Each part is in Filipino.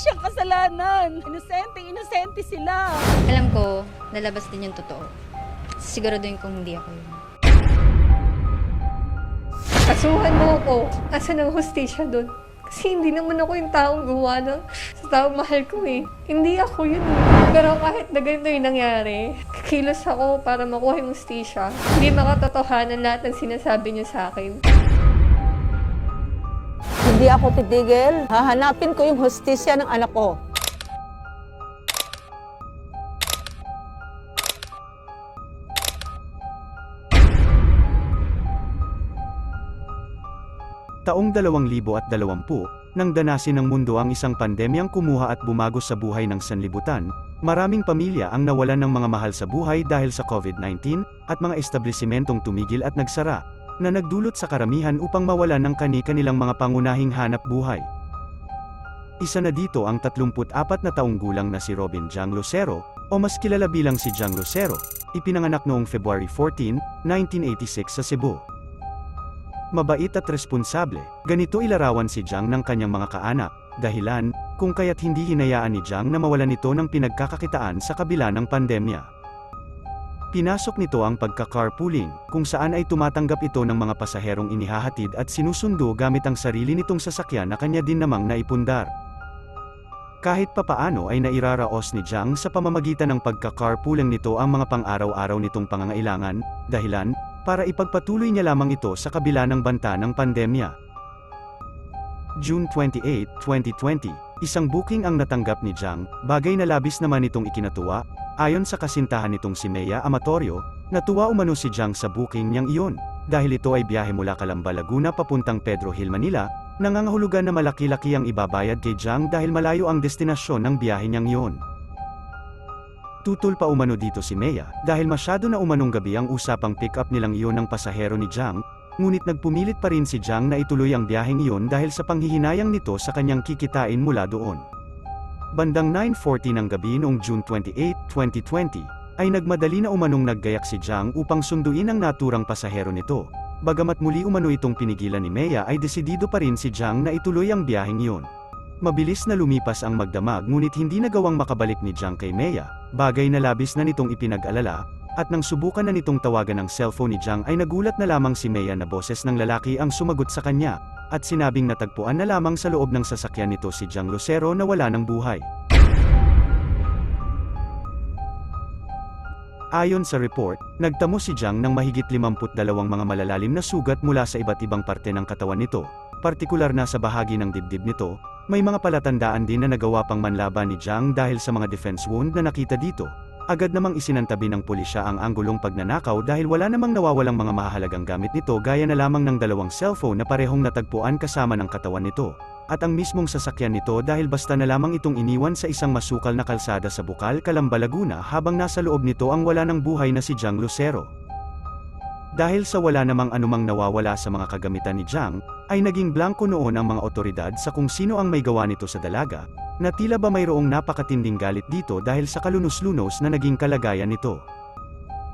siyang kasalanan. Inosente, inosente sila. Alam ko, lalabas din yung totoo. Siguraduhin kong hindi ako yun. Kasuhan mo ako. Asan ang hostisya doon? Kasi hindi naman ako yung taong gawa ng sa taong mahal ko eh. Hindi ako yun eh. Pero kahit na ganito yung nangyari, kikilos ako para makuha yung hostisya. Hindi makatotohanan lahat ng sinasabi niyo sa akin. Hindi ako titigil. Hahanapin ko yung hostisya ng anak ko. Taong 2020, nang danasin ng mundo ang isang pandemyang kumuha at bumagos sa buhay ng sanlibutan, maraming pamilya ang nawalan ng mga mahal sa buhay dahil sa COVID-19, at mga establisimentong tumigil at nagsara, na nagdulot sa karamihan upang mawalan ng kani-kanilang mga pangunahing hanap buhay. Isa na dito ang 34 na taong gulang na si Robin Jang Lucero, o mas kilala bilang si Jang Lucero, ipinanganak noong February 14, 1986 sa Cebu. Mabait at responsable, ganito ilarawan si Jiang ng kanyang mga kaanak, dahilan, kung kaya't hindi hinayaan ni Jiang na mawalan nito ng pinagkakakitaan sa kabila ng pandemya. Pinasok nito ang pagka-carpooling, kung saan ay tumatanggap ito ng mga pasaherong inihahatid at sinusundo gamit ang sarili nitong sasakyan na kanya din namang naipundar. Kahit papaano ay nairaraos ni Jiang sa pamamagitan ng pagka-carpooling nito ang mga pang-araw-araw nitong pangangailangan, dahilan, para ipagpatuloy niya lamang ito sa kabila ng banta ng pandemya. June 28, 2020, isang booking ang natanggap ni Jiang, bagay na labis naman itong ikinatuwa, ayon sa kasintahan nitong si Mea Amatorio, natuwa umano si Jiang sa booking niyang iyon, dahil ito ay biyahe mula Calamba Laguna papuntang Pedro Hill Manila, nangangahulugan na malaki-laki ang ibabayad kay Jiang dahil malayo ang destinasyon ng biyahe niyang iyon. Tutol pa umano dito si Mea, dahil masyado na umanong gabi ang usapang pick-up nilang iyon ng pasahero ni Jiang, ngunit nagpumilit pa rin si Jiang na ituloy ang biyaheng iyon dahil sa panghihinayang nito sa kanyang kikitain mula doon. Bandang 9.40 ng gabi noong June 28, 2020, ay nagmadali na umanong naggayak si Jiang upang sunduin ang naturang pasahero nito. Bagamat muli umano itong pinigilan ni Mea ay desidido pa rin si Jiang na ituloy ang biyaheng iyon. Mabilis na lumipas ang magdamag ngunit hindi nagawang makabalik ni Jiang kay Mea, bagay na labis na nitong ipinag-alala, at nang subukan na nitong tawagan ng cellphone ni Jiang ay nagulat na lamang si Mea na boses ng lalaki ang sumagot sa kanya, at sinabing natagpuan na lamang sa loob ng sasakyan nito si Jiang Lucero na wala ng buhay. Ayon sa report, nagtamo si Jiang ng mahigit 52 mga malalalim na sugat mula sa iba't ibang parte ng katawan nito, partikular na sa bahagi ng dibdib nito, may mga palatandaan din na nagawa pang manlaban ni Jiang dahil sa mga defense wound na nakita dito. Agad namang isinantabi ng pulisya ang anggulong pagnanakaw dahil wala namang nawawalang mga mahalagang gamit nito gaya na lamang ng dalawang cellphone na parehong natagpuan kasama ng katawan nito. At ang mismong sasakyan nito dahil basta na lamang itong iniwan sa isang masukal na kalsada sa Bukal, Calamba, Laguna habang nasa loob nito ang wala ng buhay na si Jiang Lucero. Dahil sa wala namang anumang nawawala sa mga kagamitan ni Jiang, ay naging blanco noon ang mga otoridad sa kung sino ang may gawa nito sa dalaga, na tila ba mayroong napakatinding galit dito dahil sa kalunos-lunos na naging kalagayan nito.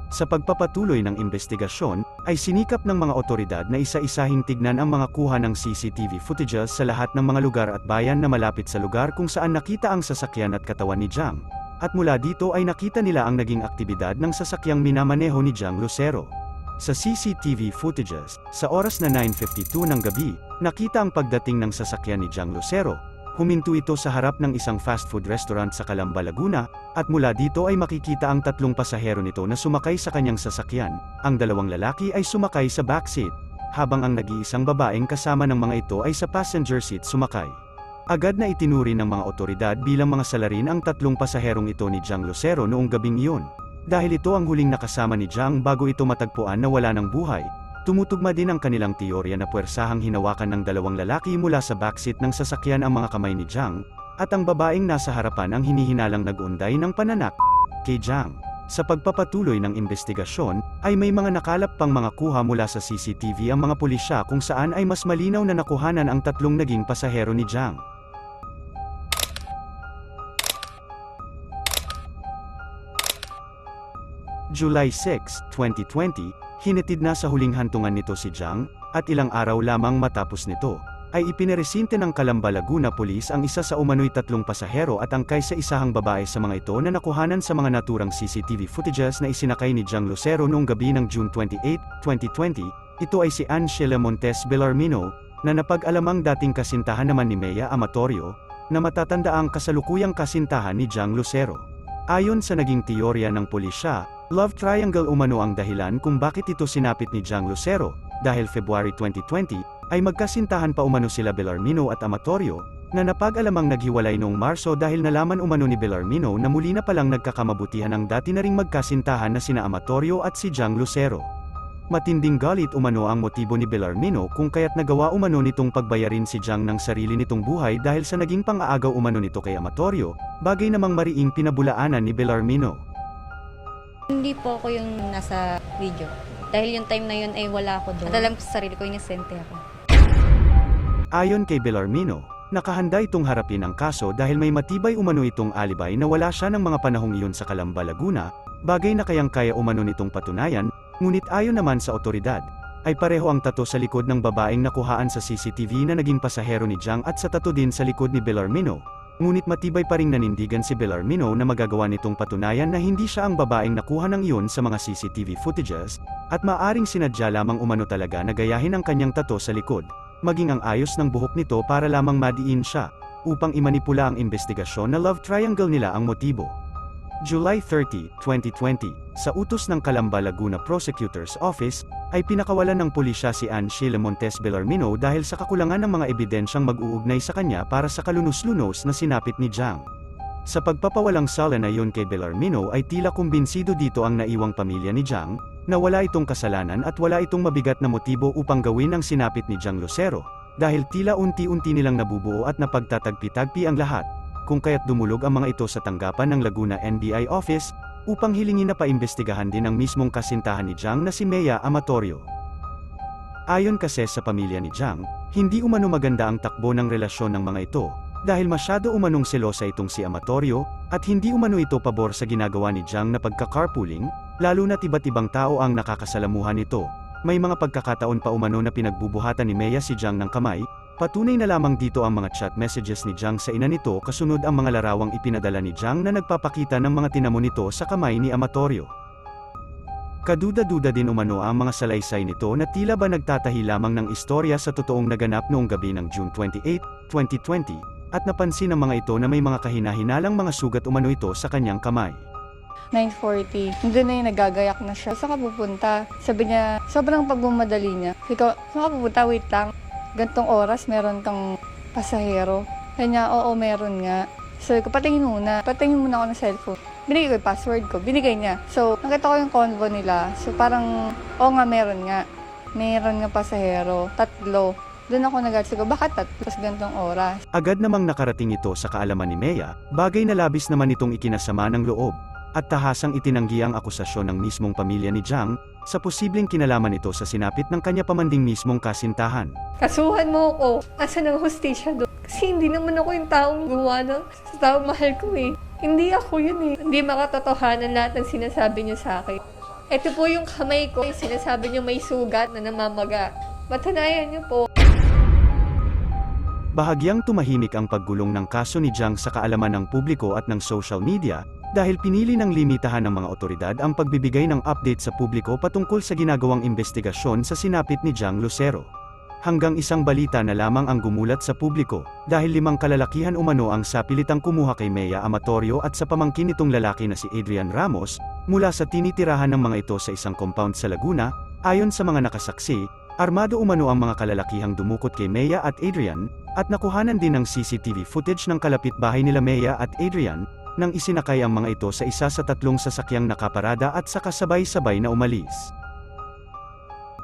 Sa pagpapatuloy ng investigasyon, ay sinikap ng mga otoridad na isa-isahing tignan ang mga kuha ng CCTV footages sa lahat ng mga lugar at bayan na malapit sa lugar kung saan nakita ang sasakyan at katawan ni Jiang. At mula dito ay nakita nila ang naging aktibidad ng sasakyang minamaneho ni Jiang Lucero. Sa CCTV footages, sa oras na 9.52 ng gabi, nakita ang pagdating ng sasakyan ni Jiang Lucero. Huminto ito sa harap ng isang fast food restaurant sa Calamba, Laguna, at mula dito ay makikita ang tatlong pasahero nito na sumakay sa kanyang sasakyan. Ang dalawang lalaki ay sumakay sa backseat, habang ang nag-iisang babaeng kasama ng mga ito ay sa passenger seat sumakay. Agad na itinuri ng mga otoridad bilang mga salarin ang tatlong pasaherong ito ni Jiang Lucero noong gabing iyon. Dahil ito ang huling nakasama ni Jiang bago ito matagpuan na wala ng buhay, tumutugma din ang kanilang teorya na puwersahang hinawakan ng dalawang lalaki mula sa backseat ng sasakyan ang mga kamay ni Jiang, at ang babaeng nasa harapan ang hinihinalang nag-unday ng pananak kay Jiang. Sa pagpapatuloy ng investigasyon, ay may mga nakalap pang mga kuha mula sa CCTV ang mga pulisya kung saan ay mas malinaw na nakuhanan ang tatlong naging pasahero ni Jiang. July 6, 2020, hinatid na sa huling hantungan nito si Jiang, at ilang araw lamang matapos nito, ay ipiniresinte ng Calamba Laguna Police ang isa sa umano'y tatlong pasahero at angkay sa isahang babae sa mga ito na nakuhanan sa mga naturang CCTV footages na isinakay ni Jang Lucero noong gabi ng June 28, 2020. Ito ay si Ann Montes Bellarmino, na napag-alamang dating kasintahan naman ni Mea Amatorio, na matatanda ang kasalukuyang kasintahan ni Jang Lucero. Ayon sa naging teorya ng pulisya, love triangle umano ang dahilan kung bakit ito sinapit ni Jang Lucero, dahil February 2020, ay magkasintahan pa umano sila Bellarmino at Amatorio, na napag-alamang naghiwalay noong Marso dahil nalaman umano ni Bellarmino na muli na palang nagkakamabutihan ang dati na ring magkasintahan na sina Amatorio at si Jang Lucero. Matinding galit umano ang motibo ni Bellarmino kung kaya't nagawa umano nitong pagbayarin si Jang ng sarili nitong buhay dahil sa naging pang-aagaw umano nito kay Amatorio, bagay namang mariing pinabulaanan ni Bellarmino. Hindi po ako yung nasa video. Dahil yung time na yun ay wala ako doon. At alam ko sa sarili ko, inisente ako. Ayon kay Bellarmino, nakahanda itong harapin ang kaso dahil may matibay umano itong alibay na wala siya ng mga panahong iyon sa Calamba, Laguna, bagay na kayang kaya umano nitong patunayan, ngunit ayon naman sa otoridad, ay pareho ang tato sa likod ng babaeng nakuhaan sa CCTV na naging pasahero ni Jang at sa tato din sa likod ni Bellarmino, ngunit matibay pa ring nanindigan si Bellarmino na magagawa nitong patunayan na hindi siya ang babaeng nakuha ng iyon sa mga CCTV footages, at maaring sinadya lamang umano talaga na gayahin ang kanyang tato sa likod, maging ang ayos ng buhok nito para lamang madiin siya, upang imanipula ang investigasyon na love triangle nila ang motibo. July 30, 2020, sa utos ng Calamba Laguna Prosecutor's Office, ay pinakawalan ng pulisya si Ann Sheila Montes Bellarmino dahil sa kakulangan ng mga ebidensyang mag-uugnay sa kanya para sa kalunos-lunos na sinapit ni Jang. Sa pagpapawalang sala na yun kay Bellarmino ay tila kumbinsido dito ang naiwang pamilya ni Jang, na wala itong kasalanan at wala itong mabigat na motibo upang gawin ang sinapit ni Jang Lucero, dahil tila unti-unti nilang nabubuo at napagtatagpi-tagpi ang lahat, kung kaya't dumulog ang mga ito sa tanggapan ng Laguna NBI Office, upang hilingin na paimbestigahan din ang mismong kasintahan ni Jang na si Mea Amatorio. Ayon kasi sa pamilya ni Jang, hindi umano maganda ang takbo ng relasyon ng mga ito, dahil masyado umanong selosa itong si Amatorio, at hindi umano ito pabor sa ginagawa ni Jang na pagka-carpooling, lalo na't iba't ibang tao ang nakakasalamuhan nito. May mga pagkakataon pa umano na pinagbubuhatan ni Mea si Jang ng kamay, patunay na lamang dito ang mga chat messages ni Jang sa ina nito kasunod ang mga larawang ipinadala ni Jang na nagpapakita ng mga tinamo nito sa kamay ni Amatorio. Kaduda-duda din umano ang mga salaysay nito na tila ba nagtatahi lamang ng istorya sa totoong naganap noong gabi ng June 28, 2020, at napansin ng mga ito na may mga kahina-hinalang mga sugat umano ito sa kanyang kamay. 9.40. Doon na yung nagagayak na siya. Saan ka pupunta? Sabi niya, sobrang pagmamadali niya. Sabi saan ka pupunta? Wait lang. Gantong oras, meron kang pasahero. Sabi niya, oo, meron nga. Sabi ko, patingin muna. Patingin muna ako ng cellphone. Binigay ko yung password ko. Binigay niya. So, nakita ko yung convo nila. So, parang, oo nga, meron nga. Meron nga pasahero. Tatlo. Doon ako nag ko, bakit tatlo? Tapos gantong oras. Agad namang nakarating ito sa kaalaman ni Mea, bagay na labis naman itong ikinasama ng loob, at tahasang itinanggi ang akusasyon ng mismong pamilya ni Jang, sa posibleng kinalaman ito sa sinapit ng kanya pamanding mismong kasintahan. Kasuhan mo ako. Asa ng hostisya doon? Kasi hindi naman ako yung taong gumawa ng sa taong mahal ko eh. Hindi ako yun eh. Hindi makatotohanan lahat ng sinasabi niyo sa akin. Ito po yung kamay ko. Sinasabi niyo may sugat na namamaga. Patunayan niyo po. Bahagyang tumahimik ang paggulong ng kaso ni Jang sa kaalaman ng publiko at ng social media, dahil pinili ng limitahan ng mga otoridad ang pagbibigay ng update sa publiko patungkol sa ginagawang investigasyon sa sinapit ni Jang Lucero. Hanggang isang balita na lamang ang gumulat sa publiko, dahil limang kalalakihan umano ang sapilitang kumuha kay Mea Amatorio at sa pamangkin nitong lalaki na si Adrian Ramos, mula sa tinitirahan ng mga ito sa isang compound sa Laguna, ayon sa mga nakasaksi, armado umano ang mga kalalakihang dumukot kay Mea at Adrian, at nakuhanan din ng CCTV footage ng kalapit bahay nila Mea at Adrian, nang isinakay ang mga ito sa isa sa tatlong sasakyang nakaparada at sa kasabay-sabay na umalis.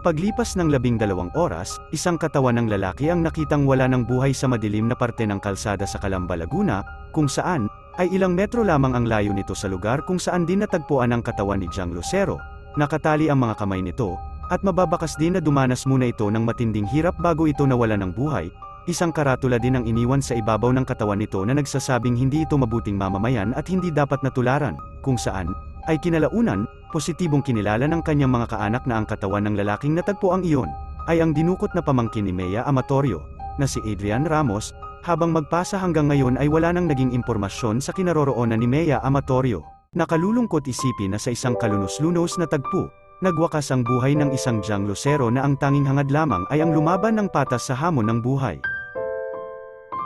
Paglipas ng labing dalawang oras, isang katawan ng lalaki ang nakitang wala ng buhay sa madilim na parte ng kalsada sa Calamba, Laguna, kung saan, ay ilang metro lamang ang layo nito sa lugar kung saan din natagpuan ang katawan ni Jang Lucero. Nakatali ang mga kamay nito, at mababakas din na dumanas muna ito ng matinding hirap bago ito nawala ng buhay, Isang karatula din ang iniwan sa ibabaw ng katawan nito na nagsasabing hindi ito mabuting mamamayan at hindi dapat natularan, kung saan, ay kinalaunan, positibong kinilala ng kanyang mga kaanak na ang katawan ng lalaking natagpo ang iyon, ay ang dinukot na pamangkin ni Mea Amatorio, na si Adrian Ramos, habang magpasa hanggang ngayon ay wala nang naging impormasyon sa kinaroroonan ni Mea Amatorio. Nakalulungkot isipin na sa isang kalunos-lunos na tagpo, nagwakas ang buhay ng isang Jang Lucero na ang tanging hangad lamang ay ang lumaban ng patas sa hamon ng buhay.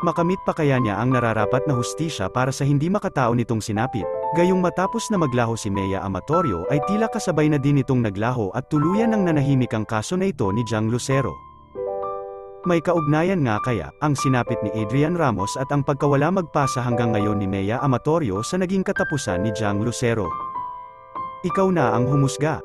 Makamit pa kaya niya ang nararapat na hustisya para sa hindi makatao nitong sinapit. Gayong matapos na maglaho si Mea Amatorio ay tila kasabay na din itong naglaho at tuluyan ng nanahimik ang kaso na ito ni Jang Lucero. May kaugnayan nga kaya, ang sinapit ni Adrian Ramos at ang pagkawala magpasa hanggang ngayon ni Mea Amatorio sa naging katapusan ni Jang Lucero. Ikaw na ang humusga.